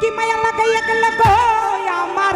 কি মায়া লাগাইয়া গেল গো আমার।